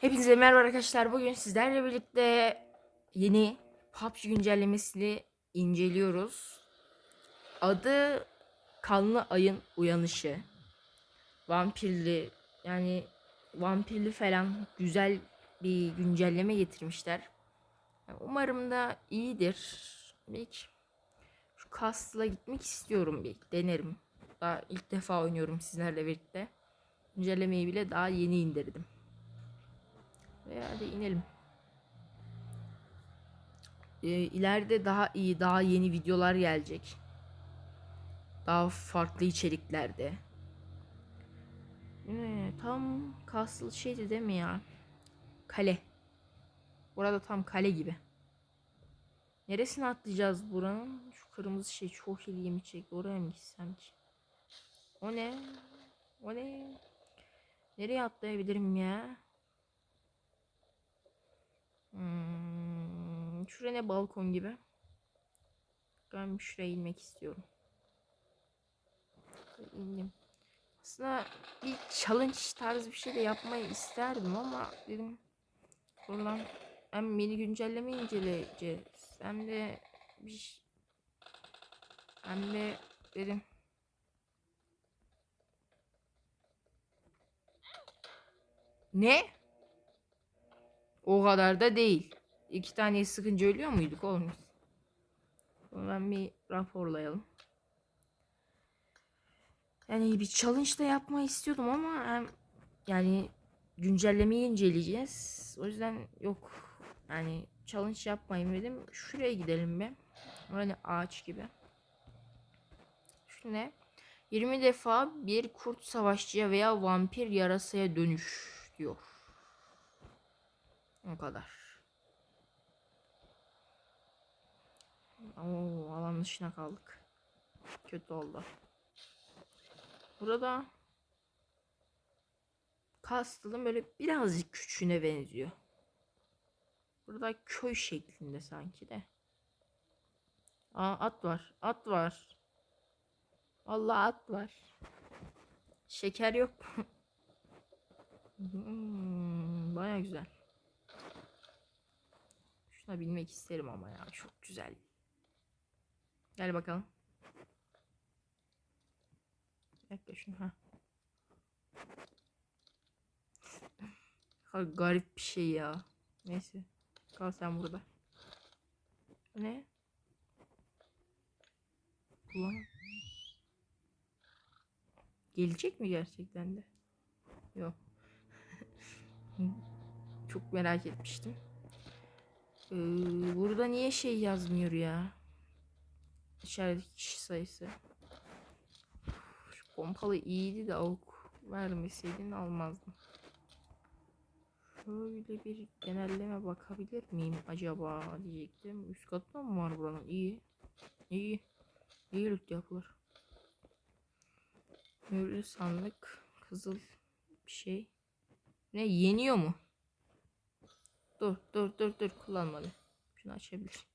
Hepinize merhaba arkadaşlar. Bugün sizlerle birlikte yeni PUBG güncellemesini inceliyoruz. Adı Kanlı Ayın Uyanışı. Vampirli yani vampirli falan güzel bir güncelleme getirmişler. Umarım da iyidir. İlk şu Castle'a gitmek istiyorum bir denerim. Daha ilk defa oynuyorum sizlerle birlikte. Güncellemeyi bile daha yeni indirdim. Ve hadi inelim. Ee, ileride daha iyi, daha yeni videolar gelecek. Daha farklı içeriklerde. Ee, tam Castle şeydi değil mi ya? Kale. Burada tam kale gibi. Neresine atlayacağız buranın? Şu kırmızı şey çok ilgimi çekti. Oraya mı gitsem ki? O ne? O ne? Nereye atlayabilirim ya? Hmm, şuraya ne balkon gibi. Ben şuraya inmek istiyorum. İndim. Aslında bir challenge tarzı bir şey de yapmayı isterdim ama dedim buradan hem yeni güncelleme inceleyeceğiz hem de bir hem de dedim ne? O kadar da değil. İki tane sıkınca ölüyor muyduk oğlum? Ben bir raporlayalım. Yani bir challenge da yapmayı istiyordum ama yani güncellemeyi inceleyeceğiz. O yüzden yok. Yani challenge yapmayayım dedim. Şuraya gidelim be. Böyle ağaç gibi. Şu ne? 20 defa bir kurt savaşçıya veya vampir yarasaya dönüş diyor. O kadar. Oo, alan dışına kaldık. Kötü oldu. Burada Castle'ın böyle birazcık küçüğüne benziyor. Burada köy şeklinde sanki de. Aa at var. At var. Vallahi at var. Şeker yok. hmm, Baya güzel. Şuna binmek isterim ama ya. Çok güzel. Gel bakalım. Dakika şunu ha. Ha, garip bir şey ya. Neyse. Kal sen burada. Bu ne? Kullan. Gelecek mi gerçekten de? Yok. Çok merak etmiştim. Ee, burada niye şey yazmıyor ya? İşaret kişi sayısı. Şu pompalı iyiydi de avuk vermeseydin almazdım. Şöyle bir genelleme bakabilir miyim acaba diyecektim. Üst katta mı var buranın? İyi. İyi. İyi loot yapılır. Mühürlü sandık. Kızıl bir şey. Ne yeniyor mu? Dur dur dur dur kullanmadım. Şunu açabilir.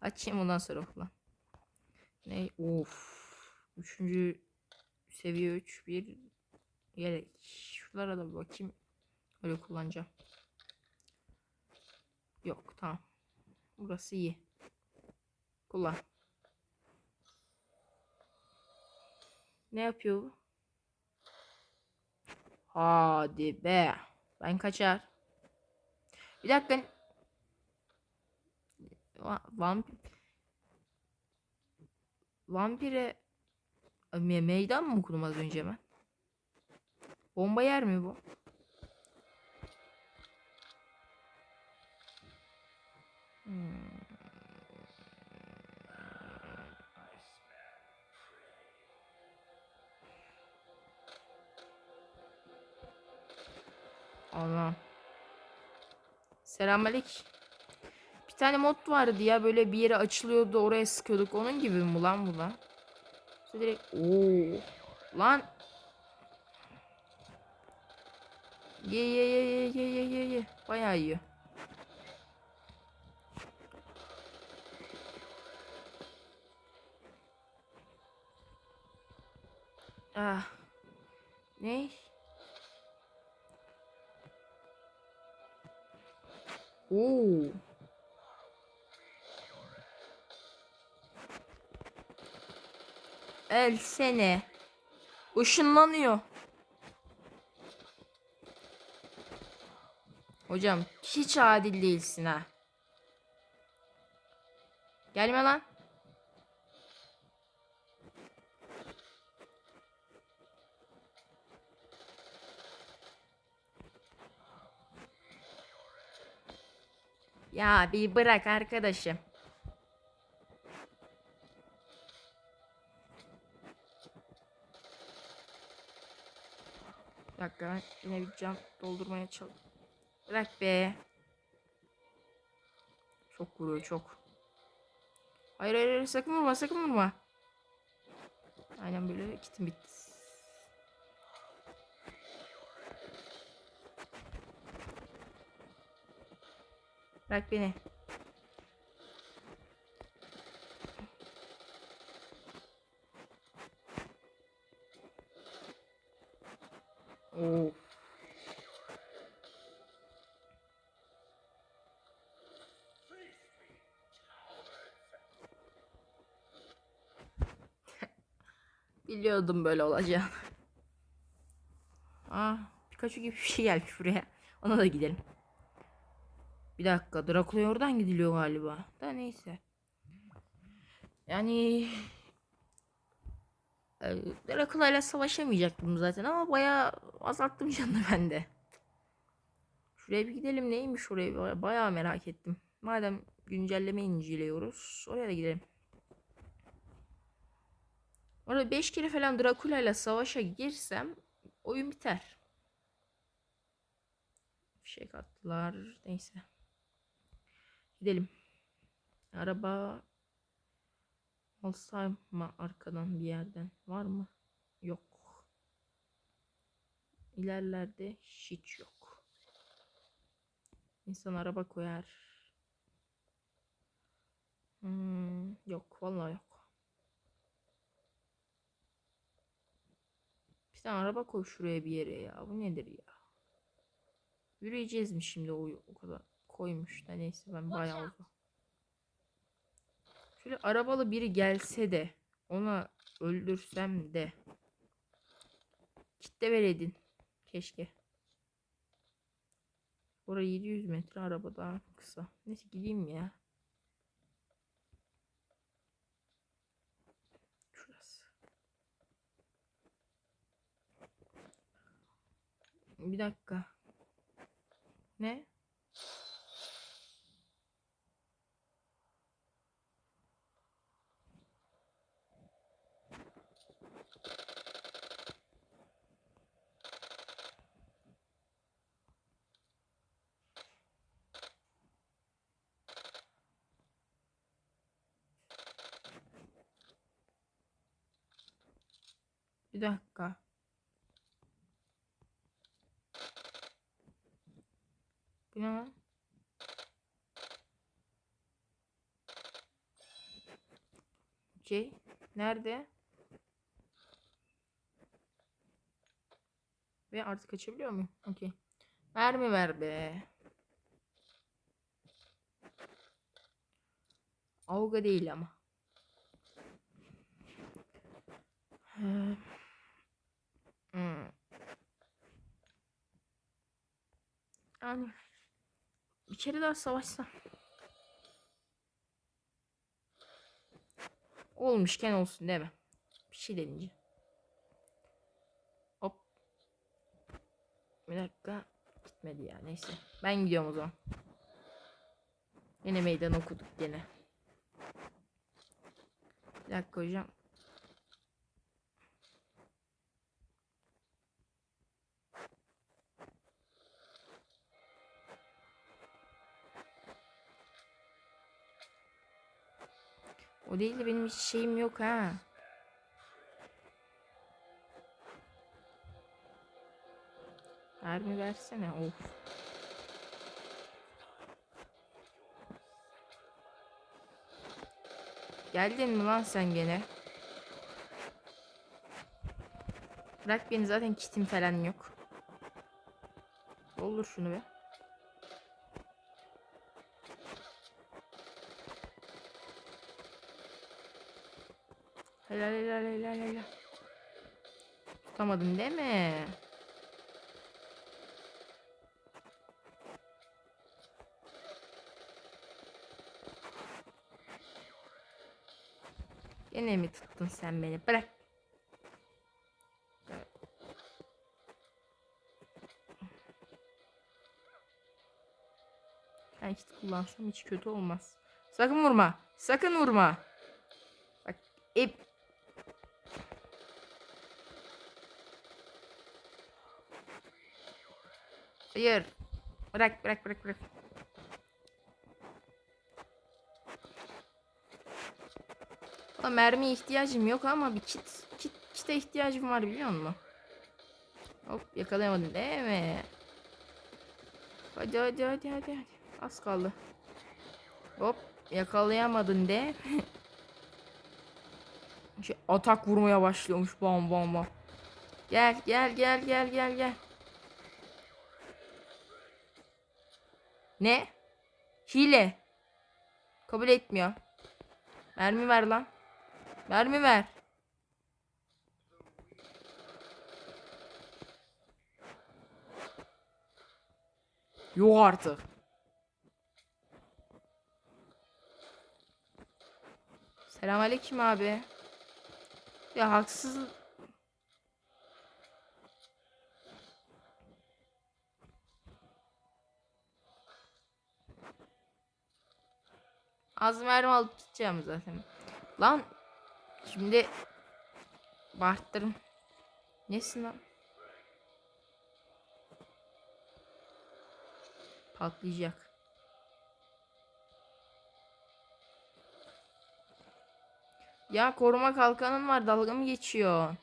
Açayım ondan sonra kullan. Ne? Of. Üçüncü seviye 3 bir yelek. Şuralara da bakayım. Öyle kullanacağım. Yok tamam. Burası iyi. Kullan. Ne yapıyor bu? Hadi be. Ben kaçar. Bir dakika. Va- Vampir. Vampire Me- meydan mı okudum az önce ben? Bomba yer mi bu? Hmm. Allah. Selamünaleyküm. Bir tane mod vardı ya böyle bir yere açılıyordu oraya sıkıyorduk. Onun gibi mi lan bu lan? İşte direkt ooo. Lan. Ye ye ye ye ye ye ye ye. Bayağı yiyor. Ah. Ne? Oo. Elsene. Işınlanıyor. Hocam hiç adil değilsin ha. Gelme lan. Ya bir bırak arkadaşım. Bir dakika ben yine bir cam doldurmaya çalış. Bırak be. Çok vuruyor çok. Hayır hayır, hayır sakın vurma sakın vurma. Aynen böyle kitim bitti. Bırak beni. Biliyordum böyle olacağını. Aa, Pikachu gibi bir şey gelmiş buraya. Ona da gidelim. Bir dakika, Drakula'ya oradan gidiliyor galiba. Da neyse. Yani e, Dracula ile savaşamayacaktım zaten ama bayağı azalttım canını ben de. Şuraya bir gidelim neymiş oraya bayağı merak ettim. Madem güncelleme inceliyoruz oraya da gidelim. Orada 5 kere falan Dracula ile savaşa girsem oyun biter. Bir şey kattılar. Neyse. Gidelim. Araba alsam mı arkadan bir yerden? Var mı? Yok. İlerlerde hiç yok. İnsan araba koyar. Hmm, yok vallahi yok. Bir tane araba koy şuraya bir yere ya. Bu nedir ya? Yürüyeceğiz mi şimdi o, o kadar koymuş da neyse ben bayağı oldu. Şöyle arabalı biri gelse de ona öldürsem de kitle veredin keşke. Oraya 700 metre araba daha kısa. Neyse gideyim ya. Şurası. Bir dakika. Ne? Bir dakika. Bu ne? Okey. Nerede? Ve artık açabiliyor muyum? Okey. Mermi ver be. Avga değil ama. Hmm. Yani bir kere daha savaşsam. Olmuşken olsun değil mi? Bir şey denince. Hop. Bir dakika. Gitmedi ya neyse. Ben gidiyorum o zaman. Yine meydan okuduk gene. Bir dakika hocam. O değil de benim hiç şeyim yok ha. Mermi versene. Of. Geldin mi lan sen gene? Bırak beni zaten kitim falan yok. Olur şunu be. Helal helal helal helal. Tutamadın değil mi? Gene mi tuttun sen beni? Bırak. Ben kit kullansam hiç kötü olmaz. Sakın vurma. Sakın vurma. Bak ip. Hayır. Bırak bırak bırak bırak. Valla mermiye ihtiyacım yok ama bir kit, kit kite ihtiyacım var biliyor musun? Hop yakalayamadın değil mi? Hadi hadi hadi hadi hadi. Az kaldı. Hop yakalayamadın de. şey, atak vurmaya başlıyormuş bam bam bam. Gel gel gel gel gel gel. Ne? Hile. Kabul etmiyor. Mermi ver lan. Mermi ver. Yok artık. Selamünaleyküm abi. Ya haksız. Az mermi alıp gideceğim zaten. Lan şimdi Barttırım. Nesin lan? Patlayacak. Ya koruma kalkanın var dalga mı geçiyor?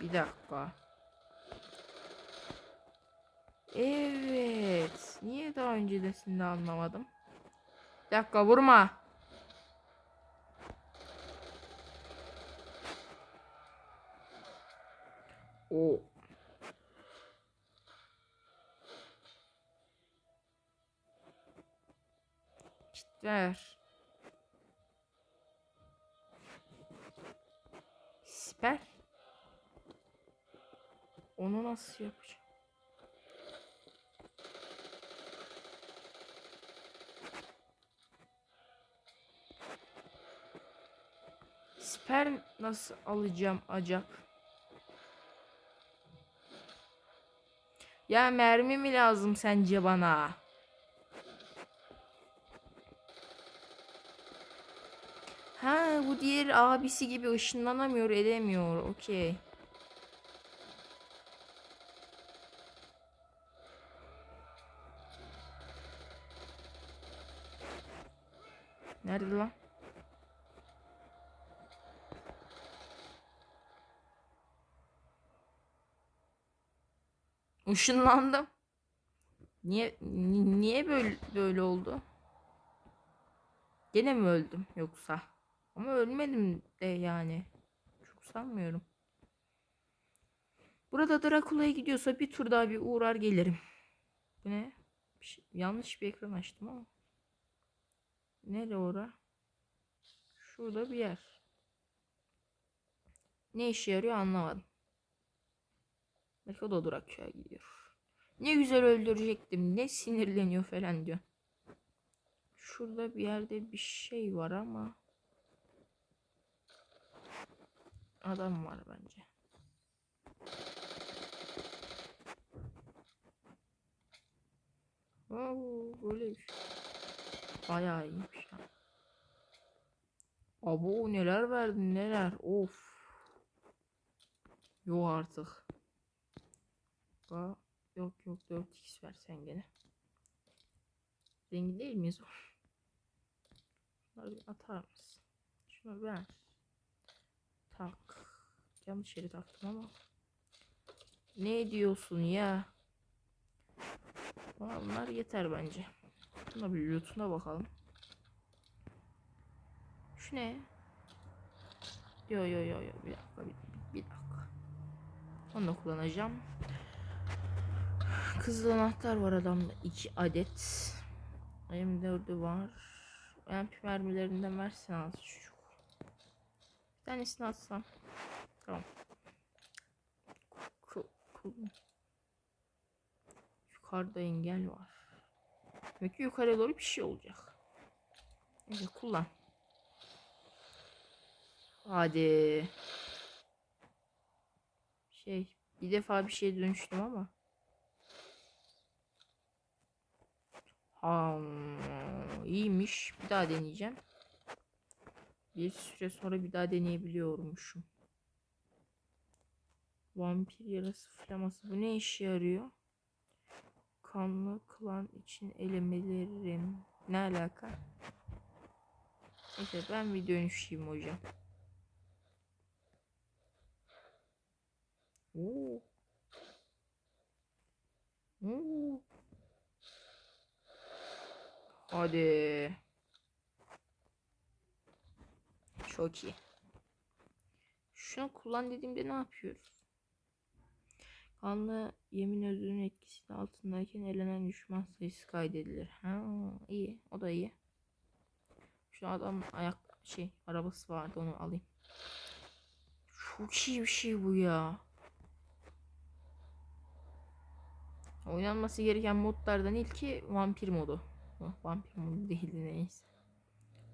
Bir dakika. Evet. Niye daha öncesinde anlamadım? Bir dakika vurma. O. Git ver. Siper. Onu nasıl yapacağım? Siper nasıl alacağım acaba? Ya mermi mi lazım sence bana? Ha bu diğer abisi gibi ışınlanamıyor edemiyor. Okey. Nerede lan? Işınlandım. Niye ni- niye böyle böyle oldu? Gene mi öldüm yoksa? Ama ölmedim de yani. Çok sanmıyorum. Burada Drakula'ya gidiyorsa bir tur daha bir uğrar gelirim. Bu ne? Bir şey- yanlış bir ekran açtım ama. Nerede ora? Şurada bir yer. Ne işe yarıyor anlamadım. Belki o da Drakula'ya gidiyor. Ne güzel öldürecektim. Ne sinirleniyor falan diyor. Şurada bir yerde bir şey var ama. Adam var bence. Oo, böyle bir şey. Bayağı iyiymiş ya. Abo neler verdin neler. Of. Yok artık. Ba yok yok 4x ver sen gene. Zengin değil miyiz? Şunları bir atar mısın? Şunu ver. Tak. Yanlış yere taktım ama. Ne diyorsun ya? Bunlar yeter bence. Şuna bir lootuna bakalım. Şu ne? Yo yo yo yo bir dakika bir, bir dakika. Onu da kullanacağım. Kızıl anahtar var adamda iki adet. M4'ü var. MP mermilerinden versin az çocuk. Bir tanesini atsam. Tamam. Yukarıda engel var. Demek ki yukarıya doğru bir şey olacak. Neyse kullan. Hadi. Şey bir defa bir şeye dönüştüm ama. Ha, iyiymiş. Bir daha deneyeceğim. Bir süre sonra bir daha deneyebiliyormuşum. Vampir yarası flaması. Bu ne işe yarıyor? Kanlı klan için elemelerim. Ne alaka? Neyse ben bir dönüşeyim hocam. Oo. Oo. Hadi. Çok iyi. Şunu kullan dediğimde ne yapıyoruz? Kanlı yemin özrünün etkisi altındayken elenen düşman sayısı kaydedilir. Ha, iyi. O da iyi. Şu adam ayak şey arabası vardı onu alayım. Çok iyi bir şey bu ya. Oynanması gereken modlardan ilki vampir modu. Oh, vampir modu değildi neyse.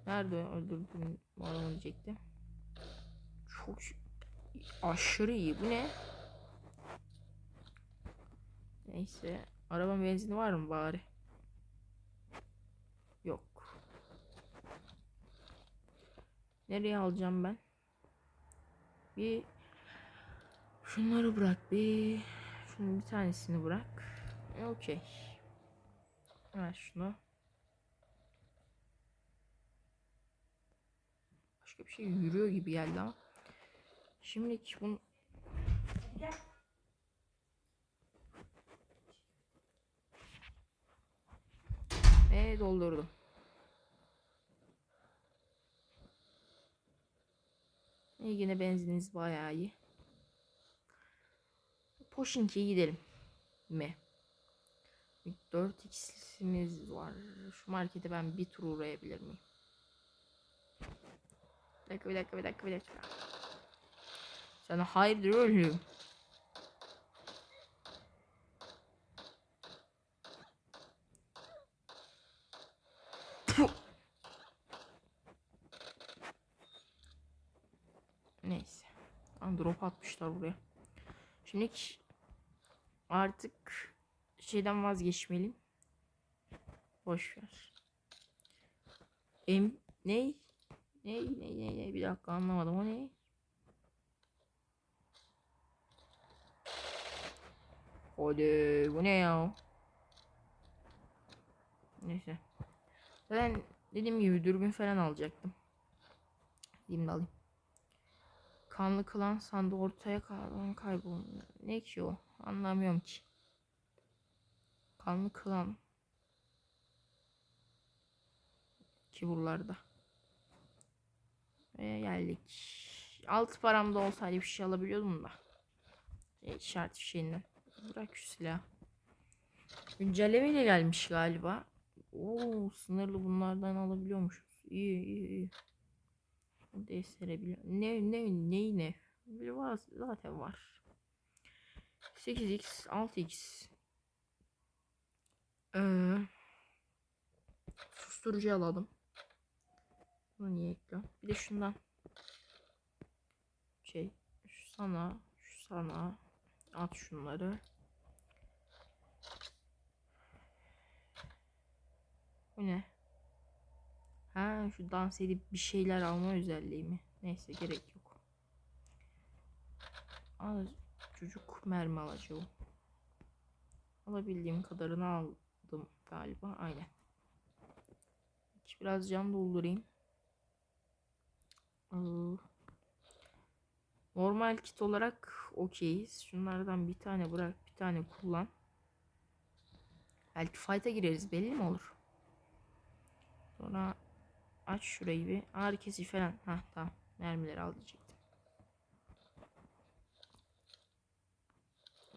Nerede öldürdüm bu adamı diyecektim. Çok aşırı iyi. Bu ne? Neyse. Arabanın benzini var mı bari? Yok. Nereye alacağım ben? Bir şunları bırak bir. Şunun bir tanesini bırak. Okey. Ver şunu. Başka bir şey yürüyor gibi geldi ama. Şimdilik bunu Ve doldurdum. İyi yine benzininiz bayağı iyi. Poşinki'ye gidelim. Mi? 4x'imiz var. Şu markete ben bir tur uğrayabilir miyim? Bir dakika bir dakika bir dakika bir dakika. Sana hayırdır oğlum? Neyse. Lan drop atmışlar buraya. Şimdi artık şeyden vazgeçmeliyim. Boş ver. Em ney? Ney ney ney ney bir dakika anlamadım o ne? Hadi bu ne ya? Neyse. Ben dediğim gibi dürbün falan alacaktım. Diyeyim de alayım. Kanlı klan sandı ortaya kalan kaybolmuyor. Ne ki o? Anlamıyorum ki. Kanlı klan. Ki buralarda. Ve geldik. Altı paramda olsaydı bir şey alabiliyordum da. E, işaret şeyinden. Bırak şu silah. Güncellemeyle gelmiş galiba. Oo sınırlı bunlardan alabiliyormuşuz. İyi iyi iyi. Değiştirebiliyor. Ne ne ne ne? Bir var zaten var. 8x 6x ee, susturucu alalım. Bunu niye ekliyorum? Bir de şundan şey şu sana şu sana at şunları. Bu ne? Ha şu dans edip bir şeyler alma özelliği mi? Neyse gerek yok. Al çocuk mermi alacağım. Alabildiğim kadarını aldım galiba. Aynen. Biraz can doldurayım. Normal kit olarak okeyiz. Şunlardan bir tane bırak, bir tane kullan. Belki fight'a gireriz belli mi olur? Sonra aç şurayı bir. Ağrı kesici falan. Ha tamam. Mermileri al diyecektim.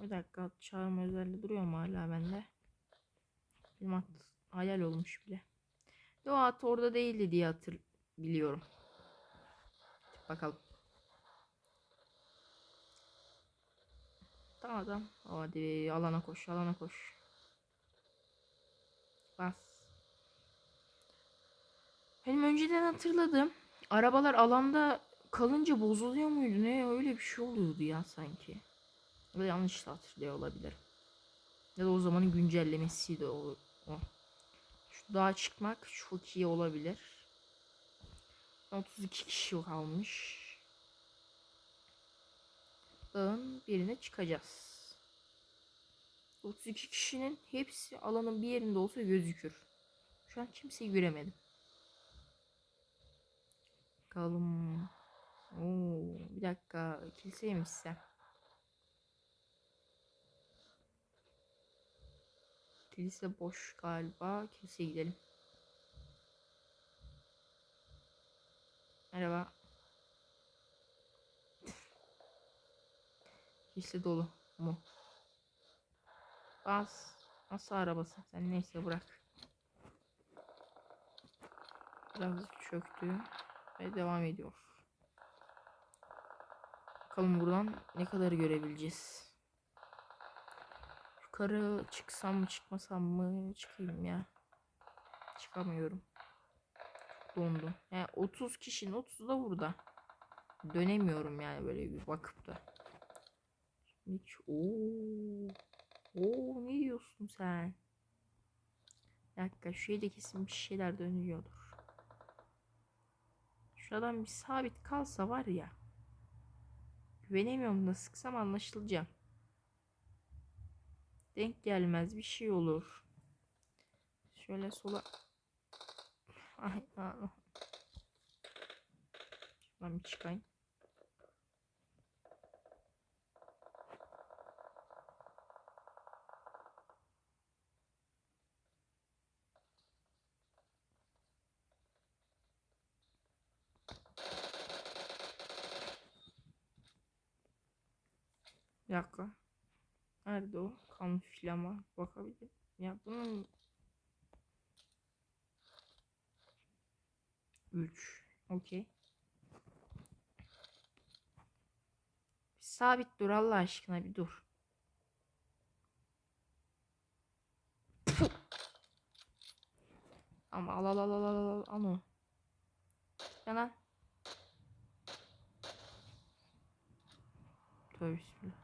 Bir dakika çağırma özelliği duruyor mu hala bende? Benim hayal olmuş bile. At orada değildi diye hatır biliyorum. Bakalım. Tamam adam. Hadi alana koş alana koş. Bas. Benim önceden hatırladım. Arabalar alanda kalınca bozuluyor muydu? Ne öyle bir şey oluyordu ya sanki. Da yanlış da hatırlıyor olabilir. Ya da o zamanın güncellemesiydi o. o. Şu dağa çıkmak çok iyi olabilir. 32 kişi kalmış. Dağın birine çıkacağız. 32 kişinin hepsi alanın bir yerinde olsa gözükür. Şu an kimseyi göremedim. Bakalım. Oo, bir dakika. Kiliseymişsem. Kilise boş galiba. Kiliseye gidelim. Merhaba. Kilise dolu mu? Bas. Nasıl arabası? Sen neyse bırak. Birazcık çöktü. Ve devam ediyor. Bakalım buradan ne kadar görebileceğiz. Yukarı çıksam mı çıkmasam mı çıkayım ya. Çıkamıyorum. Dondu. Yani 30 kişinin 30 da burada. Dönemiyorum yani böyle bir bakıp da. Hiç ooo. Oo ne diyorsun sen? Bir dakika şurada kesin bir şeyler dönüyordur. Şuradan bir sabit kalsa var ya. Güvenemiyorum da sıksam anlaşılacağım. Denk gelmez bir şey olur. Şöyle sola. Ay, aa. Şuradan bir çıkayım. Bir dakika. Nerede o? Kamuflama. Bakabilir. Ya bunun 3. Okey. Sabit dur Allah aşkına bir dur. Ama al al al al al al al onu. Yalan. Tövbe bismillah.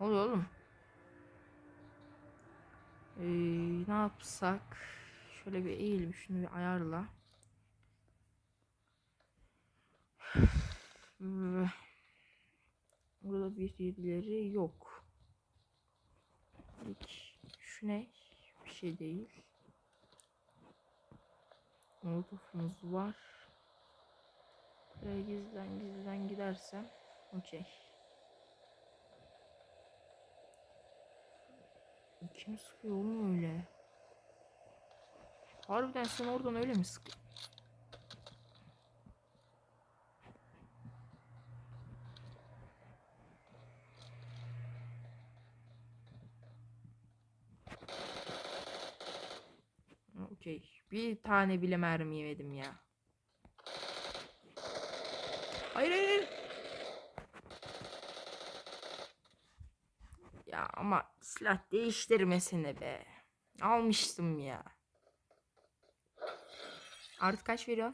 Ne oluyor oğlum? Ee, ne yapsak? Şöyle bir eğil bir şunu bir ayarla. Ee, Burada bir yerleri yok. Hiç şu ne? Bir şey değil. Molotofumuz var. Böyle gizden gizden gidersem okey. Kim sıkıyor oğlum öyle? Harbiden sen oradan öyle mi sık? Okey. Bir tane bile mermi yemedim ya. Hayır hayır. Ya ama silah değiştirmesine be. Almıştım ya. Artık kaç veriyor?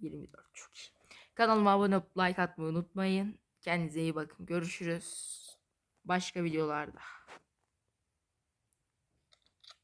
24 çok iyi. Kanalıma abone olup like atmayı unutmayın. Kendinize iyi bakın. Görüşürüz. Başka videolarda.